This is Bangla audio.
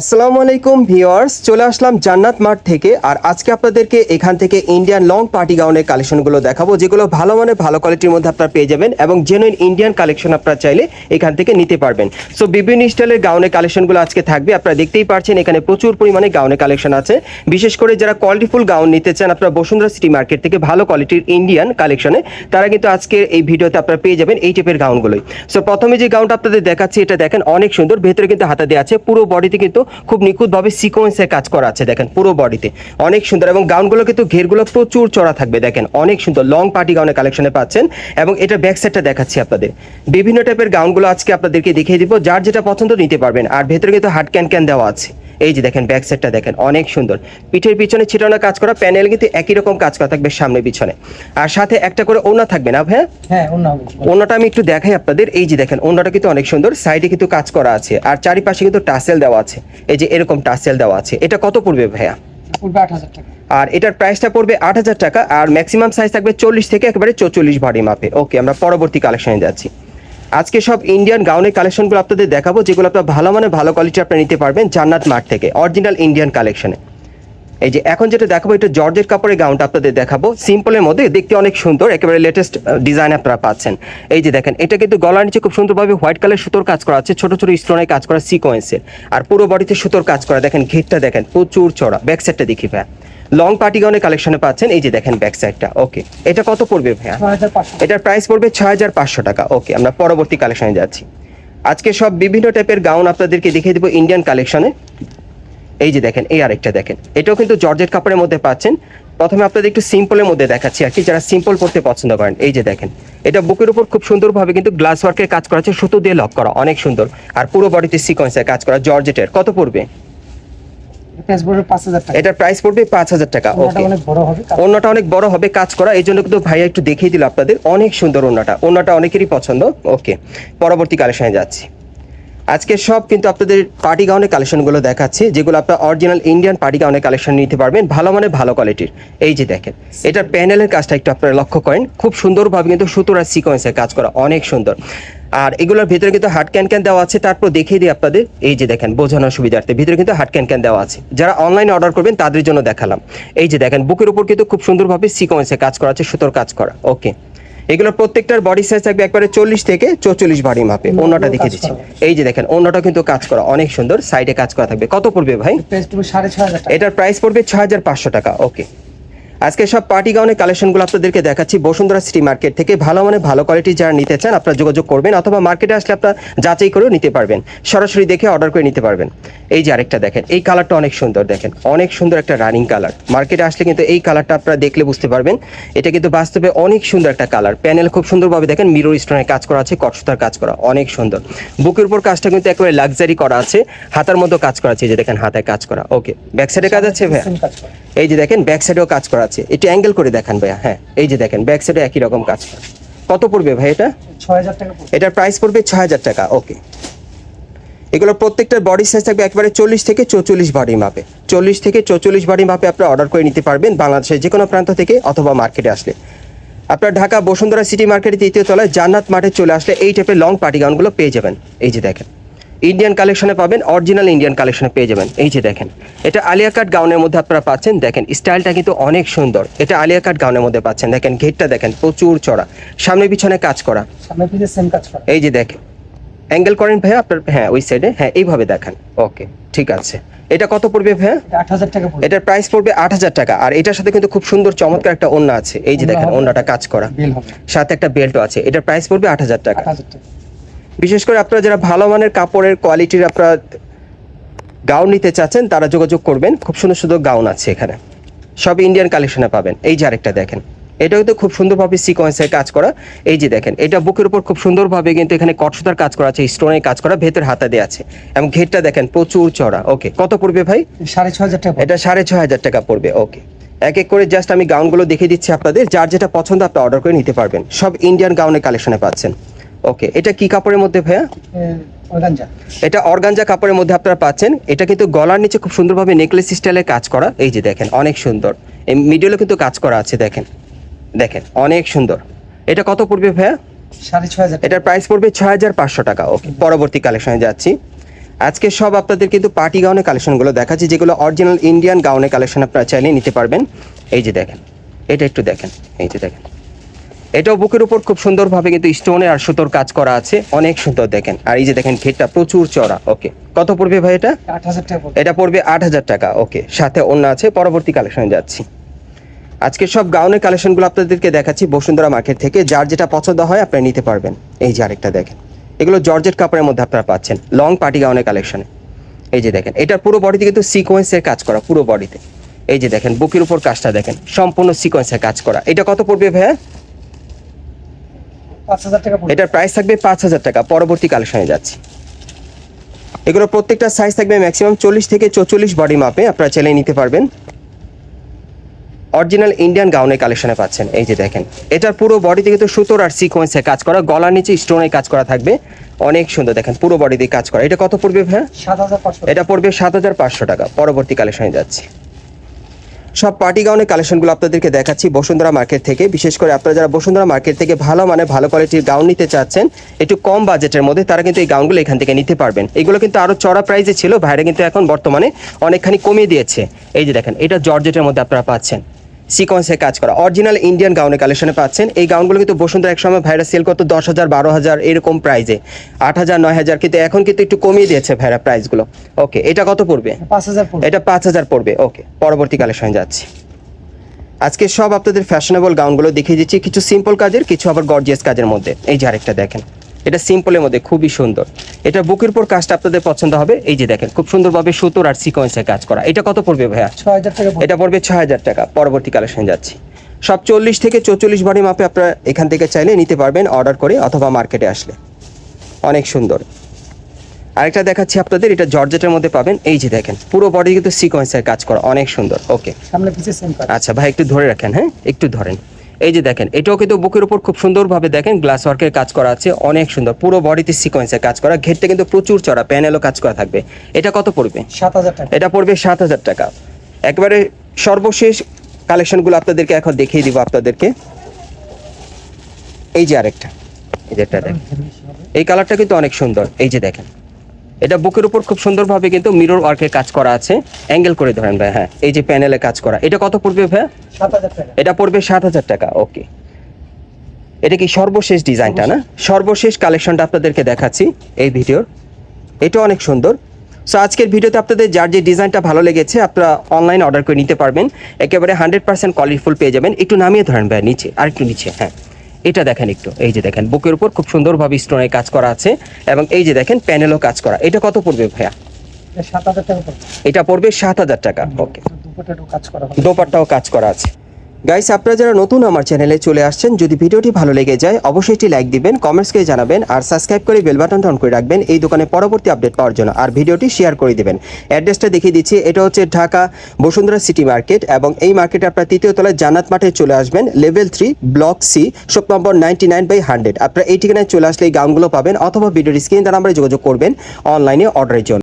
আসসালামু আলাইকুম ভিউয়ার্স, চলে আসলাম জান্নাত মাঠ থেকে। আর আজকে আপনাদেরকে এখান থেকে ইন্ডিয়ান লং পার্টি গাউনের কালেকশনগুলো দেখাবো, যেগুলো ভালো মানে ভালো কোয়ালিটির মধ্যে আপনারা পেয়ে যাবেন এবং জেনুইন ইন্ডিয়ান কালেকশন আপনারা চাইলে এখান থেকে নিতে পারবেন। সো বিভিন্ন স্টাইলের গাউনের কালেকশনগুলো আজকে থাকবে, আপনারা দেখতেই পারছেন এখানে প্রচুর পরিমাণে গাউনের কালেকশন আছে। বিশেষ করে যারা কোয়ালিটিফুল গাউন নিতে চান, আপনারা বসুন্ধরা সিটি মার্কেট থেকে ভালো কোয়ালিটির ইন্ডিয়ান কালেকশনে তারা কিন্তু আজকে এই ভিডিওতে আপনারা পেয়ে যাবেন এই টাইপের গাউনগুলোই সো প্রথমে যে গাউনটা আপনাদের দেখাচ্ছি, এটা দেখেন অনেক সুন্দর, ভেতরে কিন্তু হাতা দেওয়া আছে, পুরো বডিতে কিন্তু খুব নিখুঁতভাবে সিকোয়েন্সের কাজ করা আছে, দেখেন পুরো বডিতে অনেক সুন্দর, এবং গাউনগুলো কিন্তু ঘেরগুলো প্রচুর চড়া থাকবে, দেখেন অনেক সুন্দর। লং পার্টি গাউনের কালেকশনে পাচ্ছেন, এবং এটা ব্যাক সাইডটা দেখাচ্ছি আপনাদের। বিভিন্ন টাইপের গাউনগুলো আজকে আপনাদেরকে দেখিয়ে দিব, যার যেটা পছন্দ নিতে পারবেন। আর ভেতরে কিন্তু হাট ক্যান ক্যান দেওয়া আছে। এই যে দেখেন ব্যাক সাইডটা দেখেন অনেক সুন্দর। পিঠের পিছনে ছিটানো কাজ করা প্যানেল কিন্তু একই রকম কাজ করা থাকবে সামনে পিছনে। আর সাথে একটা করে ওনা থাকবে না ভাই হ্যাঁ ওনাটা আমি একটু দেখাই আপনাদের। এই যে দেখেন ওনাটা কিন্তু অনেক সুন্দর। সাইডে কিন্তু কাজ করা আছে। আর চারিপাশে কিন্তু টাসেল দেওয়া আছে। এই যে এরকম টাসেল দেওয়া আছে। এটা কত পড়বে ভাইয়া? আর এটার প্রাইসটা পড়বে আট হাজার টাকা। আর ম্যাক্সিমাম সাইজ থাকবে চল্লিশ থেকে একেবারে চৌচল্লিশ ভারী মাপে ওকে আমরা পরবর্তী কালেকশনে যাচ্ছি। আজকে সব ইন্ডিয়ান গাউনের কালেকশনগুলো আপনাদের দেখাবো, যেগুলো আপনার ভালো মানে ভালো কোয়ালিটি আপনি নিতে পারবেন জান্নাত মার্ট থেকে অরিজিনাল ইন্ডিয়ান কালেকশনে এই যে এখন যেটা দেখাবো, এটা জর্জের কাপড়ের গাউনটা আপনাদের দেখাবো। সিম্পলের মধ্যে, দেখতে অনেক সুন্দর, একেবারে লেটেস্ট ডিজাইন আপনারা পাচ্ছেন। এই যে দেখেন, এটা কিন্তু গলার নিচে খুব সুন্দরভাবে হোয়াইট কালার সুতোর কাজ করা আছে, ছোটো ছোটো স্টোনের কাজ করা সিকোয়েন্সের আর পুরো বডিতে সুতোর কাজ করা, দেখেন, ঘেরটা দেখেন, প্রচুর চড়া ব্যাক সাইডটা দেখি ভাইয়া। লং পার্টি গাউনের কালেকশনে পাচ্ছেন। এই যে দেখেন ব্যাক সাইডটা। ওকে। এটা কত পড়বে ভাইয়া? এটার প্রাইস পড়বে ছয় হাজার পাঁচশো টাকা। ওকে আমরা পরবর্তী কালেকশনে যাচ্ছি। আজকে সব বিভিন্ন টাইপের গাউন আপনাদেরকে দেখিয়ে দেবো ইন্ডিয়ান কালেকশনে। এই যে দেখেন এই আরেকটা দেখেন। এটাও কিন্তু জর্জেট কাপড়ের মধ্যে পাচ্ছেন। প্রথমে আপনাদের একটু সিম্পলের মধ্যে দেখাচ্ছি আর কি যারা সিম্পল পড়তে পছন্দ করেন। এই যে দেখেন এটা বুকের উপর খুব সুন্দরভাবে কিন্তু গ্লাস ওয়ার্কের কাজ করা আছে সুতো দিয়ে লক করা অনেক সুন্দর। আর পুরো বডিতে সিকোয়েন্সের কাজ করা জর্জেটের। কত পড়বে? এটার প্রাইস পড়বে পাঁচ হাজার টাকা ওকে অনেক বড় হবে অনেক বড় হবে কাজ করা এই জন্য কিন্তু ভাইয়া একটু দেখিয়ে দিল আপনাদের অনেক সুন্দর ওন্নাটা ওন্নাটা অনেকেরই পছন্দ ওকে পরবর্তী কালেকশনে যাচ্ছি। আজকে সব কিন্তু আপনাদের পার্টি গাউনের কালেকশনগুলো দেখাচ্ছি যেগুলো আপনার অরিজিনাল ইন্ডিয়ান পার্টি গাউনের কালেকশন নিতে পারবেন ভালো মানে ভালো কোয়ালিটির এই যে দেখেন এটার প্যানেলের কাজটা একটু আপনারা লক্ষ্য করেন খুব সুন্দরভাবে কিন্তু সুতোর সিকোয়েন্সের কাজ করা অনেক সুন্দর। আর এগুলোর ভিতরে কিন্তু হাট ক্যান ক্যান দেওয়া আছে তারপর দেখিয়ে দিই আপনাদের। এই যে দেখেন বোঝানোর সুবিধার্থে। ভিতরে কিন্তু হাট ক্যান ক্যান দেওয়া আছে। যারা অনলাইনে অর্ডার করবেন তাদের জন্য দেখালাম। এই যে দেখেন বুকের উপর কিন্তু খুব সুন্দরভাবে সিকোয়েন্সে কাজ করা আছে সুতোর কাজ করা। ওকে এগুলোর প্রত্যেকটার বডি সাইজ থাকবে একবারে চল্লিশ থেকে চৌচল্লিশ ভারী মাপে। অন্যটা দেখে দিচ্ছি। এই যে দেখেন অন্যটা কিন্তু কাজ করা অনেক সুন্দর। সাইডে কাজ করা থাকবে। কত পড়বে ভাই? সাড়ে ছয় হাজার এটার প্রাইস পড়বে ছয় হাজার পাঁচশো টাকা। ওকে আজকে সব পার্টি গাউনের কালেকশনগুলো আপনাদেরকে দেখাচ্ছি। বসুন্ধরা সিটি মার্কেট থেকে ভালো মানে ভালো কোয়ালিটি যারা নিতে চান, আপনারা যোগাযোগ করবেন অথবা মার্কেটে আসলে আপনারা যাচাই করেও নিতে পারবেন। সরাসরি দেখে অর্ডার করে নিতে পারবেন। এই যে আরেকটা দেখেন, এই কালারটা অনেক সুন্দর দেখেন, অনেক সুন্দর একটা রানিং কালার মার্কেটে আসলে কিন্তু এই কালারটা আপনারা দেখলে বুঝতে পারবেন। এটা কিন্তু বাস্তবে অনেক সুন্দর একটা কালার প্যানেল খুব সুন্দরভাবে দেখেন মিরর স্টোনের কাজ করা আছে, কটসুতার কাজ করা, অনেক সুন্দর। বুকের উপর কাজটা কিন্তু একেবারে লাক্সারি করা আছে, হাতার মতো কাজ করা আছে যে দেখেন, হাতায় কাজ করা। ওকে ব্যাক সাইডে কাজ আছে ভাইয়া। এই যে দেখেন ব্যাক সাইডেও কাজ করা আছে। একটু অ্যাঙ্গেল করে দেখান ভাইয়া। হ্যাঁ এই যে দেখেন ব্যাক সাইডে একই রকম কাজ। করা কত পড়বে ভাই এটা? ছয় হাজার টাকা এটার প্রাইস পড়বে ছয় হাজার টাকা ওকে এগুলো প্রত্যেকটার বডি সাইজ থাকবে একবারে চল্লিশ থেকে চৌচল্লিশ বডি মাপে চল্লিশ থেকে চৌচল্লিশ বডি মাপে আপনারা অর্ডার করে নিতে পারবেন বাংলাদেশের যে কোনো প্রান্ত থেকে অথবা মার্কেটে আসলে। আপনার ঢাকা বসুন্ধরা সিটি মার্কেটের তৃতীয় তলায় জান্নাত মাঠে চলে আসলে এই টাইপের লং পার্টি গাউনগুলো পেয়ে যাবেন। এই যে দেখেন। ইন্ডিয়ান কালেকশনে পাবেন অরিজিনাল ইন্ডিয়ান কালেকশনে পেয়ে যাবেন। এই যে দেখেন এটা আলিয়া কাট গাউনের মধ্যে আপনারা পাচ্ছেন। দেখেন স্টাইলটা কিন্তু অনেক সুন্দর। এটা আলিয়া কাট গাউনের মধ্যে পাচ্ছেন। দেখেন ঘেরটা দেখেন প্রচুর চড়া। সামনে পিছনে কাজ করা। এই যে দেখেন অ্যাঙ্গেল করেন ভাইয়া আপনার হ্যাঁ ওই সাইডে হ্যাঁ এইভাবে দেখান। ওকে ঠিক আছে। এটা কত পড়বে ভাইয়া? আট হাজার টাকা এটার প্রাইস পড়বে আট হাজার টাকা। আর এটার সাথে কিন্তু খুব সুন্দর চমৎকার একটা ওন্না আছে। এই যে দেখেন। ওন্নাটা কাজ করা। সাথে একটা বেল্টও আছে। এটার প্রাইস পড়বে আট হাজার টাকা। বিশেষ করে আপনারা যারা ভালো মানের কাপড়ের কোয়ালিটির আপনারা গাউন নিতে চাচ্ছেন তারা যোগাযোগ করবেন। খুব সুন্দর সুন্দর গাউন আছে এখানে। সব ইন্ডিয়ান কালেকশনে পাবেন। এই যে আরেকটা দেখেন। এটাও কিন্তু খুব সুন্দরভাবে সিকোয়েন্সের কাজ করা। এই যে দেখেন এটা বুকের উপর খুব সুন্দরভাবে কিন্তু এখানে কটসুতার কাজ করা আছে স্টোনের কাজ করা ভেতর হাতা দেওয়া আছে। এবং ঘেরটা দেখেন প্রচুর চড়া ওকে কত পড়বে ভাই? সাড়ে ছ হাজার টাকা। এটা সাড়ে ছ হাজার টাকা পড়বে। ওকে এক এক করে জাস্ট আমি গাউনগুলো দেখিয়ে দিচ্ছি আপনাদের। যার যেটা পছন্দ আপনি অর্ডার করে নিতে পারবেন। সব ইন্ডিয়ান গাউনের কালেকশনে পাচ্ছেন। ওকে এটা কি কাপড়ের মধ্যে ভাইয়া? অর্গানজা। এটা অর্গানজা কাপড়ের মধ্যে আপনারা পাচ্ছেন। এটা কিন্তু গলার নিচে খুব সুন্দরভাবে নেকলেস স্টাইলে কাজ করা। এই যে দেখেন অনেক সুন্দর। এই মিডিলে কিন্তু কাজ করা আছে দেখেন। দেখেন অনেক সুন্দর। এটা কত পড়বে ভাইয়া? সাড়ে ছয় হাজার। এটার প্রাইস পড়বে ছয় হাজার পাঁচশো টাকা। ওকে পরবর্তী কালেকশনে যাচ্ছি। আজকে সব আপনাদের কিন্তু পার্টি গাউনের কালেকশনগুলো দেখাচ্ছি যেগুলো অরিজিনাল ইন্ডিয়ান গাউনের কালেকশন আপনারা চাইলে নিতে পারবেন। এই যে দেখেন এটা একটু দেখেন। এই যে দেখেন। এটাও বুকের উপর খুব সুন্দরভাবে কিন্তু স্টোনে আর সুতোর কাজ করা আছে। অনেক সুন্দর দেখেন। আর এই যে দেখেন ঘেরটা প্রচুর চড়া ওকে কত পড়বে ভাই এটা? এটা পড়বে আট হাজার টাকা। ওকে সাথে অন্য আছে পরবর্তী কালেকশনে যাচ্ছি। আজকে সব গাউনের কালেকশনগুলো আপনাদেরকে দেখাচ্ছি বসুন্ধরা মার্কেট থেকে। যার যেটা পছন্দ হয় আপনি নিতে পারবেন। এই যে আরেকটা দেখেন। এগুলো জর্জেট কাপড়ের মধ্যে আপনারা পাচ্ছেন। লং পার্টি গাউনের কালেকশনে এই যে দেখেন এটার পুরো বডিতে কিন্তু সিকোয়েন্সের কাজ করা পুরো বডিতে এই যে দেখেন বুকের উপর কাজটা দেখেন। সম্পূর্ণ সিকোয়েন্সের কাজ করা। এটা কত পড়বে ভাইয়া পাঁচ হাজার টাকা পড়বে এটার প্রাইস থাকবে পাঁচ হাজার টাকা পরবর্তী কালেকশনে যাচ্ছি। এগুলো প্রত্যেকটা সাইজ থাকবে ম্যাক্সিমাম চল্লিশ থেকে চৌচল্লিশ বডি মাপে আপনারা চাইলে নিতে পারবেন। অরিজিনাল ইন্ডিয়ান গাউনের কালেকশনে পাচ্ছেন এই যে দেখেন। এটার পুরো বডিতে কিন্তু সুতোর আর সিকোয়েন্সে কাজ করা গলার নিচে স্টোনে কাজ করা থাকবে। অনেক সুন্দর দেখেন পুরো বডিতে কাজ করা। এটা কত পড়বে ভাইয়া? সাত হাজার পাঁচশো। এটা পড়বে সাত হাজার পাঁচশো টাকা পরবর্তী কালেকশনে যাচ্ছি। সব পার্টি গাউনের কালেকশনগুলো আপনাদেরকে দেখাচ্ছি বসুন্ধরা মার্কেট থেকে। বিশেষ করে আপনারা যারা বসুন্ধরা মার্কেট থেকে ভালো মানে ভালো কোয়ালিটির গাউন নিতে চাচ্ছেন, একটু কম বাজেটের মধ্যে তারা কিন্তু এই গাউনগুলো এখান থেকে নিতে পারবেন। এগুলো কিন্তু আরও চড়া প্রাইসে ছিল, ভাইরা কিন্তু এখন বর্তমানে অনেকখানি কমিয়ে দিয়েছে। এই যে দেখেন, এটা জর্জেটের মধ্যে আপনারা পাচ্ছেন। সিকোয়েন্সে কাজ করা। অরিজিনাল ইন্ডিয়ান গাউনের কালেকশনে পাচ্ছেন। এই গাউনগুলো কিন্তু বসুন্ধরা এক সময় ভাইরা সেল করতো দশ হাজার বারো হাজার এরকম প্রাইজে আট হাজার নয় হাজার কিন্তু এখন কিন্তু একটু কমিয়ে দিয়েছে ভাইরা প্রাইসগুলো ওকে এটা কত পড়বে? পাঁচ হাজার এটা পাঁচ হাজার পড়বে। ওকে পরবর্তী কালেকশনে যাচ্ছি। আজকে সব আপনাদের ফ্যাশনেবল গাউনগুলো দেখিয়ে দিচ্ছি। কিছু সিম্পল কাজের কিছু আবার গর্জিয়াস কাজের মধ্যে। এই যে আরেকটা দেখেন। এটা সিম্পলের মধ্যে খুবই সুন্দর। এটা বুকের উপর কাজটা আপনাদের পছন্দ হবে। এই যে দেখেন খুব সুন্দরভাবে সুতোর আর সিকোয়েন্সের কাজ করা। এটা কত পড়বে ভাইয়া? ছ হাজার টাকা এটা পড়বে ছয় হাজার টাকা। পরবর্তী কালেকশন যাচ্ছি। সব চল্লিশ থেকে চৌচল্লিশ বাড়ি মাপে আপনারা এখান থেকে চাইলে নিতে পারবেন অর্ডার করে অথবা মার্কেটে আসলে। অনেক সুন্দর। আরেকটা দেখাচ্ছি আপনাদের এটা জর্জেটের মধ্যে পাবেন। এই যে দেখেন পুরো বডি কিন্তু সিকোয়েন্সের কাজ করা। অনেক সুন্দর। ওকে সামনে পিছিয়ে সেম আচ্ছা ভাই একটু ধরে রাখেন হ্যাঁ? একটু ধরেন। এই যে দেখেন এটাও কিন্তু বুকের উপর খুব সুন্দরভাবে দেখেন গ্লাস ওয়ার্কের কাজ করা আছে অনেক সুন্দর। পুরো বডিতে সিকোয়েন্সের কাজ করা ঘেরটা কিন্তু প্রচুর চড়া প্যানেলও কাজ করা থাকবে। এটা কত পড়বে? সাত হাজার টাকা। এটা পড়বে সাত হাজার টাকা। একবারে সর্বশেষ কালেকশনগুলো আপনাদেরকে এখন দেখিয়ে দিব আপনাদেরকে। এই যে আরেকটা এই যে একটা দেখেন। এই কালারটা কিন্তু অনেক সুন্দর। এই যে দেখেন এটা বুকের উপর খুব সুন্দরভাবে কিন্তু মিরর ওয়ার্কের কাজ করা আছে। অ্যাঙ্গেল করে ধরেন ভাই হ্যাঁ এই যে প্যানেলে কাজ করা। এটা কত পড়বে ভাই? এটা পড়বে সাত হাজার টাকা ওকে এটা কি সর্বশেষ ডিজাইনটা না? সর্বশেষ। কালেকশনটা আপনাদেরকে দেখাচ্ছি এই ভিডিওর। এটা অনেক সুন্দর। সো আজকের ভিডিওতে আপনাদের যার যে ডিজাইনটা ভালো লেগেছে আপনারা অনলাইন অর্ডার করে নিতে পারবেন। একেবারে হান্ড্রেড পার্সেন্ট কোয়ালিটিফুল পেয়ে যাবেন। একটু নামিয়ে ধরেন ভাই নিচে আর একটু নিচে হ্যাঁ। এটা দেখেন একটু এই যে দেখেন বুকের উপর খুব সুন্দরভাবে স্টোনের কাজ করা আছে এবং এই যে দেখেন প্যানেলও কাজ করা। এটা কত পড়বে ভাইয়া? এটা পড়বে। সাত হাজার টাকা ওকে। দোপাট্টাও কাজ করা আছে। গাইস আপনারা যারা নতুন আমার চ্যানেলে চলে আসছেন, যদি ভিডিওটি ভালো লেগে যায়, অবশ্যই একটি লাইক দিবেন কমেন্টস করে জানাবেন, আর সাবস্ক্রাইব করে বেল বাটনটা অন করে রাখবেন। এই দোকানে পরবর্তী আপডেট পাওয়ার জন্য, আর ভিডিওটি শেয়ার করে দিবেন। অ্যাড্রেসটা দেখিয়ে দিচ্ছি, এটা হচ্ছে ঢাকা বসুন্ধরা সিটি মার্কেট এবং এই মার্কেটে আপনারা তৃতীয় তলায় জান্নাত মাঠে চলে আসবেন level three block C shop number ninety nine by hundred আপনারা এই ঠিকানায় চলে আসলে এই গাউনগুলো পাবেন, অথবা ভিডিওর স্ক্রিন দ্বারা আমরা যোগাযোগ করবেন অনলাইনে অর্ডারের জন্য।